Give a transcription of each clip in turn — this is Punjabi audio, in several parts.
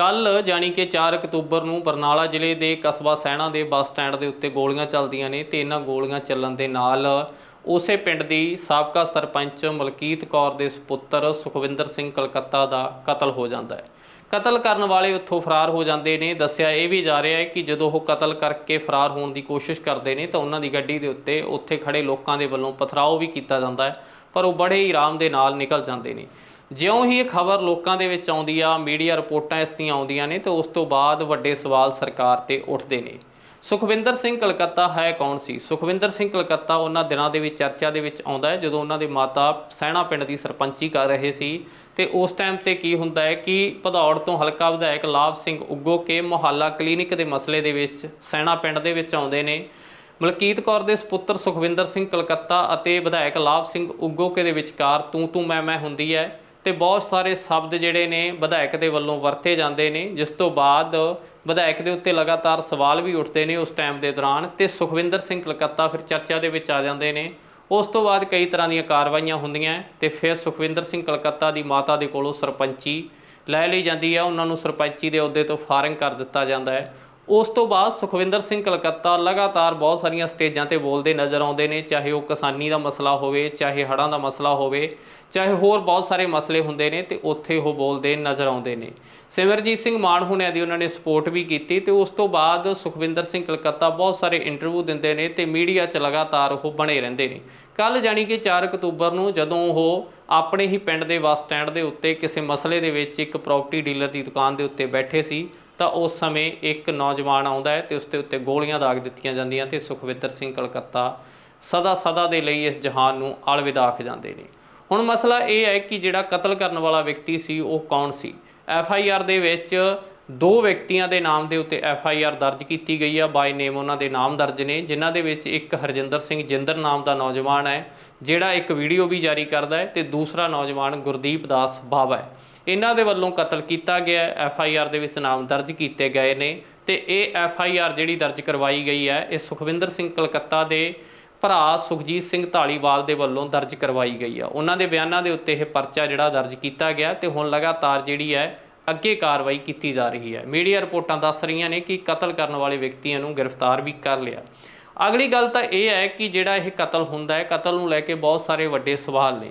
ਕੱਲ ਜਾਣੀ ਕਿ 4 ਅਕਤੂਬਰ ਨੂੰ ਬਰਨਾਲਾ ਜ਼ਿਲ੍ਹੇ ਦੇ ਕਸਬਾ ਸੈਣਾ ਦੇ ਬੱਸ ਸਟੈਂਡ ਦੇ ਉੱਤੇ ਗੋਲੀਆਂ ਚੱਲਦੀਆਂ ਨੇ ਤੇ ਇਹਨਾਂ ਗੋਲੀਆਂ ਚੱਲਣ ਦੇ ਨਾਲ ਉਸੇ ਪਿੰਡ ਦੀ ਸਾਬਕਾ ਸਰਪੰਚ ਮਲਕੀਤ ਕੌਰ ਦੇ ਸੁਪੁੱਤਰ ਸੁਖਵਿੰਦਰ ਸਿੰਘ ਕਲਕੱਤਾ ਦਾ ਕਤਲ ਹੋ ਜਾਂਦਾ ਹੈ। ਕਤਲ ਕਰਨ ਵਾਲੇ ਉੱਥੋਂ ਫਰਾਰ ਹੋ ਜਾਂਦੇ ਨੇ। ਦੱਸਿਆ ਇਹ ਵੀ ਜਾ ਰਿਹਾ ਹੈ ਕਿ ਜਦੋਂ ਉਹ ਕਤਲ ਕਰਕੇ ਫਰਾਰ ਹੋਣ ਦੀ ਕੋਸ਼ਿਸ਼ ਕਰਦੇ ਨੇ ਤਾਂ ਉਹਨਾਂ ਦੀ ਗੱਡੀ ਦੇ ਉੱਤੇ ਉੱਥੇ ਖੜੇ ਲੋਕਾਂ ਦੇ ਵੱਲੋਂ ਪਥਰਾਓ ਵੀ ਕੀਤਾ ਜਾਂਦਾ ਹੈ, ਪਰ ਉਹ ਬੜੇ ਹੀ ਆਰਾਮ ਦੇ ਨਾਲ ਨਿਕਲ ਜਾਂਦੇ ਨੇ। ਜਿਉਂ ਹੀ ਇਹ ਖਬਰ ਲੋਕਾਂ ਦੇ ਵਿੱਚ ਆਉਂਦੀ ਆ, ਮੀਡੀਆ ਰਿਪੋਰਟਾਂ ਇਸ ਦੀਆਂ ਆਉਂਦੀਆਂ ਨੇ ਤੇ ਉਸ ਤੋਂ ਬਾਅਦ ਵੱਡੇ ਸਵਾਲ ਸਰਕਾਰ ਤੇ ਉੱਠਦੇ ਨੇ। ਸੁਖਵਿੰਦਰ ਸਿੰਘ ਕਲਕੱਤਾ ਹੈ ਕੌਣ ਸੀ? ਸੁਖਵਿੰਦਰ ਸਿੰਘ ਕਲਕੱਤਾ ਉਹਨਾਂ ਦਿਨਾਂ ਦੇ ਵਿੱਚ ਚਰਚਾ ਦੇ ਵਿੱਚ ਆਉਂਦਾ ਹੈ, ਜਦੋਂ ਉਹਨਾਂ ਦੇ ਮਾਤਾ ਸੈਣਾ ਪਿੰਡ ਦੀ ਸਰਪੰਚੀ ਕਰ ਰਹੇ ਸੀ ਤੇ ਉਸ ਟਾਈਮ ਤੇ ਕੀ ਹੁੰਦਾ ਹੈ ਕਿ ਭਦੌੜ ਤੋਂ ਹਲਕਾ ਵਿਧਾਇਕ ਲਾਭ ਸਿੰਘ ਉੱਗੋ ਕੇ ਮੁਹੱਲਾ ਕਲੀਨਿਕ ਦੇ ਮਸਲੇ ਦੇ ਵਿੱਚ ਸੈਣਾ ਪਿੰਡ ਦੇ ਵਿੱਚ ਆਉਂਦੇ ਨੇ। ਮਲਕੀਤ ਕੌਰ ਦੇ ਸੁਪੁੱਤਰ ਸੁਖਵਿੰਦਰ ਸਿੰਘ ਕਲਕੱਤਾ ਅਤੇ ਵਿਧਾਇਕ ਲਾਭ ਸਿੰਘ ਉਗੋਕੇ ਦੇ ਵਿਚਕਾਰ ਤੂੰ ਤੂੰ ਮੈਂ ਮੈਂ ਹੁੰਦੀ ਹੈ। ਤੇ ਬਹੁਤ ਸਾਰੇ ਸ਼ਬਦ ਜਿਹੜੇ ਨੇ ਵਿਧਾਇਕ ਦੇ ਵੱਲੋਂ ਵਰਤੇ ਜਾਂਦੇ ਨੇ, ਜਿਸ ਤੋਂ ਬਾਅਦ ਵਿਧਾਇਕ ਦੇ ਉੱਤੇ ਲਗਾਤਾਰ ਸਵਾਲ ਵੀ ਉੱਠਦੇ ਨੇ ਉਸ ਟਾਈਮ ਦੇ ਦੌਰਾਨ ਤੇ ਸੁਖਵਿੰਦਰ ਸਿੰਘ ਕਲਕੱਤਾ ਫਿਰ ਚਰਚਾ ਦੇ ਵਿੱਚ ਆ ਜਾਂਦੇ ਨੇ। ਉਸ ਤੋਂ ਬਾਅਦ ਕਈ ਤਰ੍ਹਾਂ ਦੀਆਂ ਕਾਰਵਾਈਆਂ ਹੁੰਦੀਆਂ ਹੈ ਤੇ ਫਿਰ ਸੁਖਵਿੰਦਰ ਸਿੰਘ ਕਲਕੱਤਾ ਦੀ ਮਾਤਾ ਦੇ ਕੋਲੋਂ ਸਰਪੰਚੀ ਲੈ ਲਈ ਜਾਂਦੀ ਹੈ। ਉਹਨਾਂ ਨੂੰ ਸਰਪੰਚੀ ਦੇ ਅਹੁਦੇ ਤੋਂ ਫਾਰਿੰਗ ਕਰ ਦਿੱਤਾ ਜਾਂਦਾ ਹੈ। ਉਸ ਤੋਂ ਬਾਅਦ ਸੁਖਵਿੰਦਰ ਸਿੰਘ ਕਲਕੱਤਾ ਲਗਾਤਾਰ ਬਹੁਤ ਸਾਰੀਆਂ ਸਟੇਜਾਂ ਤੇ ਬੋਲਦੇ ਨਜ਼ਰ ਆਉਂਦੇ ਨੇ, ਚਾਹੇ ਉਹ ਕਿਸਾਨੀ ਦਾ ਮਸਲਾ ਹੋਵੇ, ਚਾਹੇ ਹੜ੍ਹਾਂ ਦਾ ਮਸਲਾ ਹੋਵੇ, ਚਾਹੇ ਹੋਰ ਬਹੁਤ ਸਾਰੇ ਮਸਲੇ ਹੁੰਦੇ ਨੇ ਤੇ ਉੱਥੇ ਉਹ ਬੋਲਦੇ ਨਜ਼ਰ ਆਉਂਦੇ ਨੇ। ਸਿਮਰਜੀਤ ਸਿੰਘ ਮਾਨ ਹੁਣਿਆਂ ਦੀ ਉਹਨਾਂ ਨੇ ਸਪੋਰਟ ਵੀ ਕੀਤੀ ਤੇ ਉਸ ਤੋਂ ਬਾਅਦ ਸੁਖਵਿੰਦਰ ਸਿੰਘ ਕਲਕੱਤਾ ਬਹੁਤ ਸਾਰੇ ਇੰਟਰਵਿਊ ਦਿੰਦੇ ਨੇ ਤੇ ਮੀਡੀਆ 'ਚ ਲਗਾਤਾਰ ਉਹ ਬਣੇ ਰਹਿੰਦੇ ਨੇ। ਕੱਲ ਜਾਣੀ ਕਿ 4 ਅਕਤੂਬਰ ਨੂੰ ਜਦੋਂ ਉਹ ਆਪਣੇ ਹੀ ਪਿੰਡ ਦੇ ਬੱਸ ਸਟੈਂਡ ਦੇ ਉੱਤੇ ਕਿਸੇ ਮਸਲੇ ਦੇ ਵਿੱਚ ਇੱਕ ਪ੍ਰਾਪਰਟੀ ਡੀਲਰ ਦੀ ਦੁਕਾਨ ਦੇ ਉੱਤੇ ਬੈਠੇ ਸੀ ਤਾਂ ਉਸ ਸਮੇਂ ਇੱਕ ਨੌਜਵਾਨ ਆਉਂਦਾ ਹੈ ਤੇ ਉਸ ਦੇ ਉੱਤੇ ਗੋਲੀਆਂ ਦਾਗ ਦਿੱਤੀਆਂ ਜਾਂਦੀਆਂ ਤੇ ਸੁਖਵਿੰਦਰ ਸਿੰਘ ਕਲਕੱਤਾ ਸਦਾ ਸਦਾ ਦੇ ਲਈ ਇਸ ਜਹਾਨ ਨੂੰ ਅਲਵਿਦਾ ਆਖ ਜਾਂਦੇ ਨੇ। ਹੁਣ ਮਸਲਾ ਇਹ ਹੈ ਕਿ ਜਿਹੜਾ ਕਤਲ ਕਰਨ ਵਾਲਾ ਵਿਅਕਤੀ ਸੀ ਉਹ ਕੌਣ ਸੀ? ਐਫ ਆਈ ਆਰ ਦੇ ਵਿੱਚ ਦੋ ਵਿਅਕਤੀਆਂ ਦੇ ਨਾਮ ਦੇ ਉੱਤੇ ਐਫ ਆਈ ਆਰ ਦਰਜ ਕੀਤੀ ਗਈ ਆ। ਬਾਈ ਨੇਮ ਉਹਨਾਂ ਦੇ ਨਾਮ ਦਰਜ ਨੇ, ਜਿਨ੍ਹਾਂ ਦੇ ਵਿੱਚ ਇੱਕ ਹਰਜਿੰਦਰ ਸਿੰਘ ਜਿੰਦਰ ਨਾਮ ਦਾ ਨੌਜਵਾਨ ਹੈ, ਜਿਹੜਾ ਇੱਕ ਵੀਡੀਓ ਵੀ ਜਾਰੀ ਕਰਦਾ ਹੈ ਤੇ ਦੂਸਰਾ ਨੌਜਵਾਨ ਗੁਰਦੀਪ ਦਾਸ ਬਾਵਾ ਹੈ। ਇਹਨਾਂ ਦੇ ਵੱਲੋਂ ਕਤਲ ਕੀਤਾ ਗਿਆ ਹੈ। ਐਫ ਆਈ ਆਰ ਦੇ ਵਿੱਚ ਨਾਮ ਦਰਜ ਕੀਤੇ ਗਏ ਨੇ ਤੇ ਇਹ ਐਫ ਆਈ ਆਰ ਜਿਹੜੀ ਦਰਜ ਕਰਵਾਈ ਗਈ ਹੈ, ਇਹ ਸੁਖਵਿੰਦਰ ਸਿੰਘ ਕਲਕੱਤਾ ਦੇ ਭਰਾ ਸੁਖਜੀਤ ਸਿੰਘ ਢਾਲੀਵਾਲ ਦੇ ਵੱਲੋਂ ਦਰਜ ਕਰਵਾਈ ਗਈ ਆ। ਉਹਨਾਂ ਦੇ ਬਿਆਨਾਂ ਦੇ ਉੱਤੇ ਇਹ ਪਰਚਾ ਜਿਹੜਾ ਦਰਜ ਕੀਤਾ ਗਿਆ ਤੇ ਹੁਣ ਲਗਾਤਾਰ ਜਿਹੜੀ ਹੈ, ਅੱਗੇ ਕਾਰਵਾਈ ਕੀਤੀ ਜਾ ਰਹੀ ਹੈ। ਮੀਡੀਆ ਰਿਪੋਰਟਾਂ ਦੱਸ ਰਹੀਆਂ ਨੇ ਕਿ ਕਤਲ ਕਰਨ ਵਾਲੇ ਵਿਅਕਤੀਆਂ ਨੂੰ ਗ੍ਰਿਫਤਾਰ ਵੀ ਕਰ ਲਿਆ। ਅਗਲੀ ਗੱਲ ਤਾਂ ਇਹ ਹੈ ਕਿ ਜਿਹੜਾ ਇਹ ਕਤਲ ਹੁੰਦਾ ਹੈ, ਕਤਲ ਨੂੰ ਲੈ ਕੇ ਬਹੁਤ ਸਾਰੇ ਵੱਡੇ ਸਵਾਲ ਨੇ।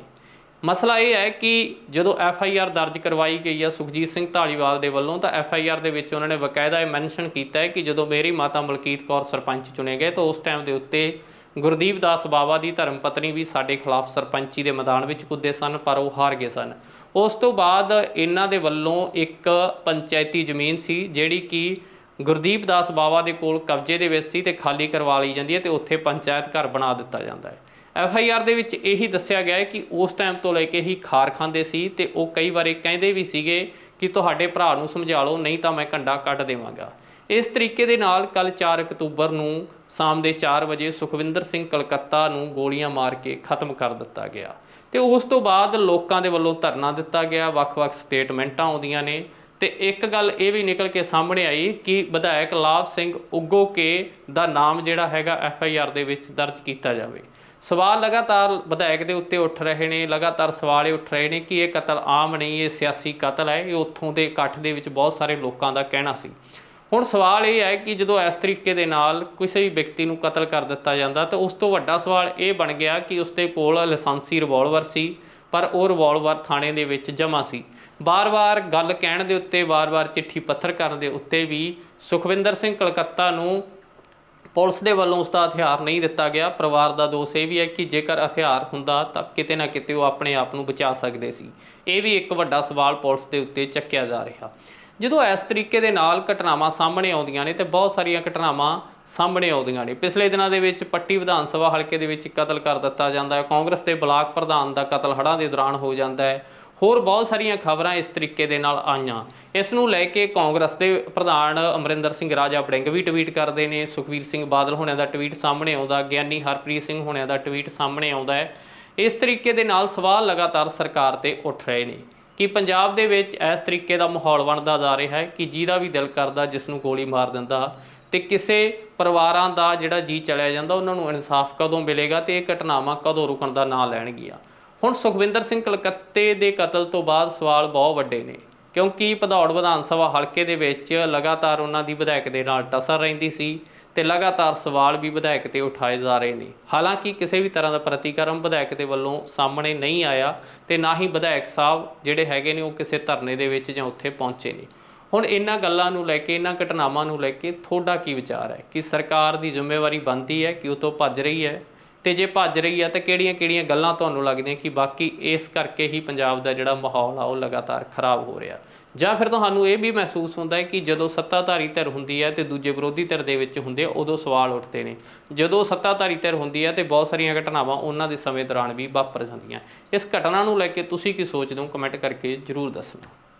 ਮਸਲਾ ਇਹ ਹੈ ਕਿ ਜਦੋਂ ਐਫ ਆਈ ਆਰ ਦਰਜ ਕਰਵਾਈ ਗਈ ਹੈ ਸੁਖਜੀਤ ਸਿੰਘ ਢਾਲੀਵਾਲ ਦੇ ਵੱਲੋਂ, ਤਾਂ ਐਫ ਆਈ ਆਰ ਦੇ ਵਿੱਚ ਉਹਨਾਂ ਨੇ ਬਕਾਇਦਾ ਇਹ ਮੈਂਸ਼ਨ ਕੀਤਾ ਹੈ ਕਿ ਜਦੋਂ ਮੇਰੀ ਮਾਤਾ ਮਲਕੀਤ ਕੌਰ ਸਰਪੰਚ ਚੁਣੇ ਗਏ, ਤਾਂ ਉਸ ਟਾਈਮ ਦੇ ਉੱਤੇ ਗੁਰਦੀਪ ਦਾਸ ਬਾਵਾ ਦੀ ਧਰਮ ਪਤਨੀ ਵੀ ਸਾਡੇ ਖਿਲਾਫ ਸਰਪੰਚੀ ਦੇ ਮੈਦਾਨ ਵਿੱਚ ਕੁੱਦੇ ਸਨ, ਪਰ ਉਹ ਹਾਰ ਗਏ ਸਨ। ਉਸ ਤੋਂ ਬਾਅਦ ਇਹਨਾਂ ਦੇ ਵੱਲੋਂ ਇੱਕ ਪੰਚਾਇਤੀ ਜ਼ਮੀਨ ਸੀ, ਜਿਹੜੀ ਕਿ ਗੁਰਦੀਪ ਦਾਸ ਬਾਵਾ ਦੇ ਕੋਲ ਕਬਜ਼ੇ ਦੇ ਵਿੱਚ ਸੀ ਤੇ ਖਾਲੀ ਕਰਵਾ ਲਈ ਜਾਂਦੀ ਹੈ ਤੇ ਉੱਥੇ ਪੰਚਾਇਤ ਘਰ ਬਣਾ ਦਿੱਤਾ ਜਾਂਦਾ ਹੈ। ਐਫ ਆਈ ਆਰ ਦੇ ਵਿੱਚ ਇਹੀ ਦੱਸਿਆ ਗਿਆ ਹੈ ਕਿ ਉਸ ਟਾਈਮ ਤੋਂ ਲੈ ਕੇ ਹੀ ਖਾਰ ਖਾਂਦੇ ਸੀ ਤੇ ਉਹ ਕਈ ਵਾਰੀ ਕਹਿੰਦੇ ਵੀ ਸੀਗੇ ਕਿ ਤੁਹਾਡੇ ਭਰਾ ਨੂੰ ਸਮਝਾ ਲਓ, ਨਹੀਂ ਤਾਂ ਮੈਂ ਕੰਡਾ ਕੱਢ ਦੇਵਾਂਗਾ। ਇਸ ਤਰੀਕੇ ਦੇ ਨਾਲ ਕੱਲ 4 ਅਕਤੂਬਰ ਨੂੰ ਸ਼ਾਮ ਦੇ 4 ਵਜੇ ਸੁਖਵਿੰਦਰ ਸਿੰਘ ਕਲਕੱਤਾ ਨੂੰ ਗੋਲੀਆਂ ਮਾਰ ਕੇ ਖਤਮ ਕਰ ਦਿੱਤਾ ਗਿਆ। ਤੇ ਉਸ ਤੋਂ ਬਾਅਦ ਲੋਕਾਂ ਦੇ ਵੱਲੋਂ ਧਰਨਾ ਦਿੱਤਾ ਗਿਆ, ਵੱਖ-ਵੱਖ ਸਟੇਟਮੈਂਟਾਂ ਆਉਂਦੀਆਂ ਨੇ। ਤੇ ਇੱਕ ਗੱਲ ਇਹ ਵੀ ਨਿਕਲ ਕੇ ਸਾਹਮਣੇ ਆਈ ਕਿ ਵਿਧਾਇਕ ਲਾਭ ਸਿੰਘ ਉਗੋ ਕੇ ਦਾ ਨਾਮ ਜਿਹੜਾ ਹੈਗਾ ਐਫ ਆਈ ਆਰ ਦੇ ਵਿੱਚ ਦਰਜ ਕੀਤਾ ਜਾਵੇ। ਸਵਾਲ ਲਗਾਤਾਰ ਵਿਧਾਇਕ ਦੇ ਉੱਤੇ ਉੱਠ ਰਹੇ ਨੇ, ਲਗਾਤਾਰ ਸਵਾਲ ਇਹ ਉੱਠ ਰਹੇ ਨੇ ਕਿ ਇਹ ਕਤਲ ਆਮ ਨਹੀਂ, ਇਹ ਸਿਆਸੀ ਕਤਲ ਹੈ, ਇਹ ਉੱਥੋਂ ਦੇ ਇਕੱਠ ਦੇ ਵਿੱਚ ਬਹੁਤ ਸਾਰੇ ਲੋਕਾਂ ਦਾ ਕਹਿਣਾ ਸੀ। ਹੁਣ ਸਵਾਲ ਇਹ ਹੈ ਕਿ ਜਦੋਂ ਇਸ ਤਰੀਕੇ ਦੇ ਨਾਲ ਕਿਸੇ ਵੀ ਵਿਅਕਤੀ ਨੂੰ ਕਤਲ ਕਰ ਦਿੱਤਾ ਜਾਂਦਾ ਤਾਂ ਉਸ ਤੋਂ ਵੱਡਾ ਸਵਾਲ ਇਹ ਬਣ ਗਿਆ ਕਿ ਉਸ ਦੇ ਕੋਲ ਲਾਇਸੈਂਸੀ ਰਿਵਾਲਵਰ ਸੀ ਪਰ ਉਹ ਰਿਵਾਲਵਰ ਥਾਣੇ ਦੇ ਵਿੱਚ ਜਮ੍ਹਾਂ ਸੀ। ਬਾਰ-ਬਾਰ ਗੱਲ ਕਹਿਣ ਦੇ ਉੱਤੇ, ਬਾਰ-ਬਾਰ ਚਿੱਠੀ ਪੱਥਰ ਕਰਨ ਦੇ ਉੱਤੇ ਵੀ ਸੁਖਵਿੰਦਰ ਸਿੰਘ ਕਲਕੱਤਾ ਨੂੰ ਪੁਲਿਸ ਦੇ ਵੱਲੋਂ ਉਸ ਦਾ ਹਥਿਆਰ ਨਹੀਂ ਦਿੱਤਾ ਗਿਆ। ਪਰਿਵਾਰ ਦਾ ਦੋਸ਼ ਇਹ ਵੀ ਹੈ ਕਿ ਜੇਕਰ ਹਥਿਆਰ ਹੁੰਦਾ ਤਾਂ ਕਿਤੇ ਨਾ ਕਿਤੇ ਉਹ ਆਪਣੇ ਆਪ ਨੂੰ ਬਚਾ ਸਕਦੇ ਸੀ। ਇਹ ਵੀ ਇੱਕ ਵੱਡਾ ਸਵਾਲ ਪੁਲਿਸ ਦੇ ਉੱਤੇ ਚੱਕਿਆ ਜਾ ਰਿਹਾ। ਜਦੋਂ ਇਸ ਤਰੀਕੇ ਦੇ ਨਾਲ ਘਟਨਾਵਾਂ ਸਾਹਮਣੇ ਆਉਂਦੀਆਂ ਨੇ ਤੇ ਬਹੁਤ ਸਾਰੀਆਂ ਘਟਨਾਵਾਂ ਸਾਹਮਣੇ ਆਉਂਦੀਆਂ ਨੇ। ਪਿਛਲੇ ਦਿਨਾਂ ਦੇ ਵਿੱਚ ਪੱਟੀ ਵਿਧਾਨ ਸਭਾ ਹਲਕੇ ਦੇ ਵਿੱਚ ਕਤਲ ਕਰ ਦਿੱਤਾ ਜਾਂਦਾ ਹੈ। ਕਾਂਗਰਸ ਦੇ ਬਲਾਕ ਪ੍ਰਧਾਨ ਦਾ ਕਤਲ ਹੜ੍ਹਾਂ ਦੇ ਦੌਰਾਨ ਹੋ ਜਾਂਦਾ ਹੈ। ਹੋਰ ਬਹੁਤ ਸਾਰੀਆਂ ਖਬਰਾਂ ਇਸ ਤਰੀਕੇ ਦੇ ਨਾਲ ਆਈਆਂ। ਇਸ ਨੂੰ ਲੈ ਕੇ ਕਾਂਗਰਸ ਦੇ ਪ੍ਰਧਾਨ ਅਮਰਿੰਦਰ ਸਿੰਘ ਰਾਜਾ ਬੜਿੰਗ ਵੀ ਟਵੀਟ ਕਰਦੇ ਨੇ। ਸੁਖਵੀਰ ਸਿੰਘ ਬਾਦਲ ਹੋਣਿਆਂ ਦਾ ਟਵੀਟ ਸਾਹਮਣੇ ਆਉਂਦਾ, ਗਿਆਨੀ ਹਰਪ੍ਰੀਤ ਸਿੰਘ ਹੋਣਿਆਂ ਦਾ ਟਵੀਟ ਸਾਹਮਣੇ ਆਉਂਦਾ ਹੈ। ਇਸ ਤਰੀਕੇ ਦੇ ਨਾਲ ਸਵਾਲ ਲਗਾਤਾਰ ਸਰਕਾਰ ਤੇ ਉੱਠ ਰਹੇ ਨੇ। ਕਿ ਪੰਜਾਬ ਦੇ ਵਿੱਚ ਇਸ ਤਰੀਕੇ ਦਾ ਮਾਹੌਲ ਬਣਦਾ ਜਾ ਰਿਹਾ ਹੈ ਕਿ ਜਿਹਦਾ ਵੀ ਦਿਲ ਕਰਦਾ ਜਿਸ ਨੂੰ ਗੋਲੀ ਮਾਰ ਦਿੰਦਾ ਤੇ ਕਿਸੇ ਪਰਿਵਾਰਾਂ ਦਾ ਜਿਹੜਾ ਜੀ ਚਲਿਆ ਜਾਂਦਾ, ਉਹਨਾਂ ਨੂੰ ਇਨਸਾਫ ਕਦੋਂ ਮਿਲੇਗਾ ਤੇ ਇਹ ਘਟਨਾਵਾਂ ਕਦੋਂ ਰੁਕਣ ਦਾ ਨਾਂ ਲੈਣਗੀਆਂ? ਹੁਣ ਸੁਖਵਿੰਦਰ ਸਿੰਘ ਕਲਕੱਤੇ ਦੇ ਕਤਲ ਤੋਂ ਬਾਅਦ ਸਵਾਲ ਬਹੁਤ ਵੱਡੇ ਨੇ, ਕਿਉਂਕਿ ਭਦੌੜ ਵਿਧਾਨ ਸਭਾ ਹਲਕੇ ਦੇ ਵਿੱਚ ਲਗਾਤਾਰ ਉਹਨਾਂ ਦੀ ਵਿਧਾਇਕ ਦੇ ਨਾਲ ਟਸਰ ਰਹਿੰਦੀ ਸੀ ਤੇ ਲਗਾਤਾਰ ਸਵਾਲ ਵੀ ਵਿਧਾਇਕ ਤੇ ਉਠਾਏ ਜਾ ਰਹੇ ਨੇ। ਹਾਲਾਂਕਿ ਕਿਸੇ ਵੀ ਤਰ੍ਹਾਂ ਦਾ ਪ੍ਰਤੀਕਰਮ ਵਿਧਾਇਕ ਦੇ ਵੱਲੋਂ ਸਾਹਮਣੇ ਨਹੀਂ ਆਇਆ ਤੇ ਨਾ ਹੀ ਵਿਧਾਇਕ ਸਾਹਿਬ ਜਿਹੜੇ ਹੈਗੇ ਨੇ ਉਹ ਕਿਸੇ ਧਰਨੇ ਦੇ ਵਿੱਚ ਜਾਂ ਉੱਥੇ ਪਹੁੰਚੇ ਨੇ। ਹੁਣ ਇਹਨਾਂ ਗੱਲਾਂ ਨੂੰ ਲੈ ਕੇ, ਇਹਨਾਂ ਘਟਨਾਵਾਂ ਨੂੰ ਲੈ ਕੇ ਤੁਹਾਡਾ ਕੀ ਵਿਚਾਰ ਹੈ? ਕਿ ਸਰਕਾਰ ਦੀ ਜ਼ਿੰਮੇਵਾਰੀ ਬਣਦੀ ਹੈ ਕਿ ਉਹ ਤੋਂ ਭੱਜ ਰਹੀ ਹੈ? ਤੇ ਜੇ ਭੱਜ ਰਹੀ ਹੈ ਤਾਂ ਕਿਹੜੀਆਂ-ਕਿਹੜੀਆਂ ਗੱਲਾਂ ਤੁਹਾਨੂੰ ਲੱਗਦੀਆਂ ਕਿ ਬਾਕੀ ਇਸ ਕਰਕੇ ਹੀ ਪੰਜਾਬ ਦਾ ਜਿਹੜਾ ਮਾਹੌਲ ਆ, ਉਹ ਲਗਾਤਾਰ ਖਰਾਬ ਹੋ ਰਿਹਾ? ਜਾਂ ਫਿਰ ਤੁਹਾਨੂੰ ਇਹ ਵੀ ਮਹਿਸੂਸ ਹੁੰਦਾ ਹੈ ਕਿ ਜਦੋਂ ਸੱਤਾਧਾਰੀ ਧਿਰ ਹੁੰਦੀ ਹੈ ਤੇ ਦੂਜੇ ਵਿਰੋਧੀ ਧਿਰ ਦੇ ਵਿੱਚ ਹੁੰਦੇ ਉਦੋਂ ਸਵਾਲ ਉੱਠਦੇ ਨੇ। ਜਦੋਂ ਸੱਤਾਧਾਰੀ ਧਿਰ ਹੁੰਦੀ ਹੈ ਤੇ ਬਹੁਤ ਸਾਰੀਆਂ ਘਟਨਾਵਾਂ ਉਹਨਾਂ ਦੇ ਸਮੇਂ ਦੌਰਾਨ ਵੀ ਵਾਪਰ ਜਾਂਦੀਆਂ। ਇਸ ਘਟਨਾ ਨੂੰ ਲੈ ਕੇ ਤੁਸੀਂ ਕੀ ਸੋਚਦੇ ਹੋ? ਕਮੈਂਟ ਕਰਕੇ ਜਰੂਰ ਦੱਸਣਾ।